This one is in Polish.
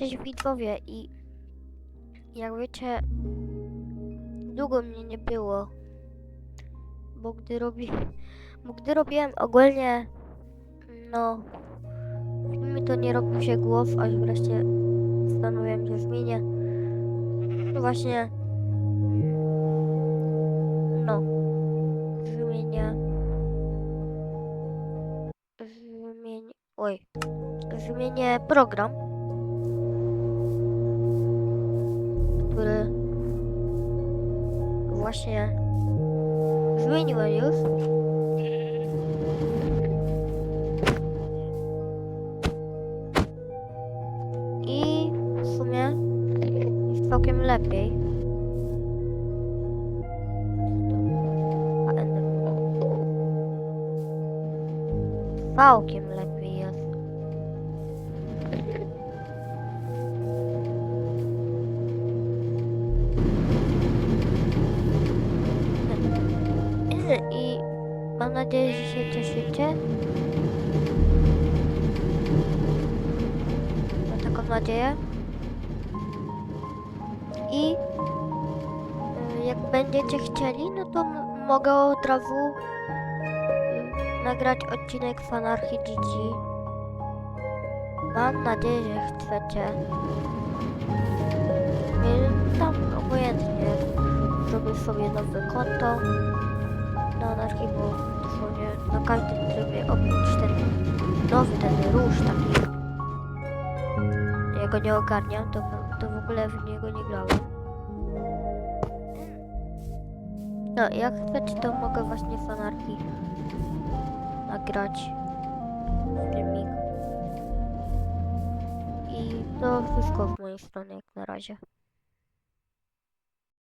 Cześć widzowie i jak wiecie, długo mnie nie było, bo gdy robi, bo gdy robiłem ogólnie, no, filmy to nie robił się głos, aż wreszcie postanowiłem, że zmienię. No właśnie, no, zmienię, zmienię, oj, zmienię program. Który właśnie zmieniłem już. I w sumie jest całkiem lepiej. Całkiem lepiej I mam nadzieję, że się cieszycie. Mam taką nadzieję. I y, jak będziecie chcieli, no to mogę od razu y, nagrać odcinek Fanarchy GG. Mam nadzieję, że chcecie. Tam obojętnie zrobię sobie nowe konto na anarchii, bo dosłownie na każdym trybie oprócz ten nowy, ten róż taki. Ja go nie ogarniam, to, to w ogóle w niego nie grałem. No, jak chcecie, to mogę właśnie w anarchii nagrać filmik. I to wszystko z mojej strony jak na razie.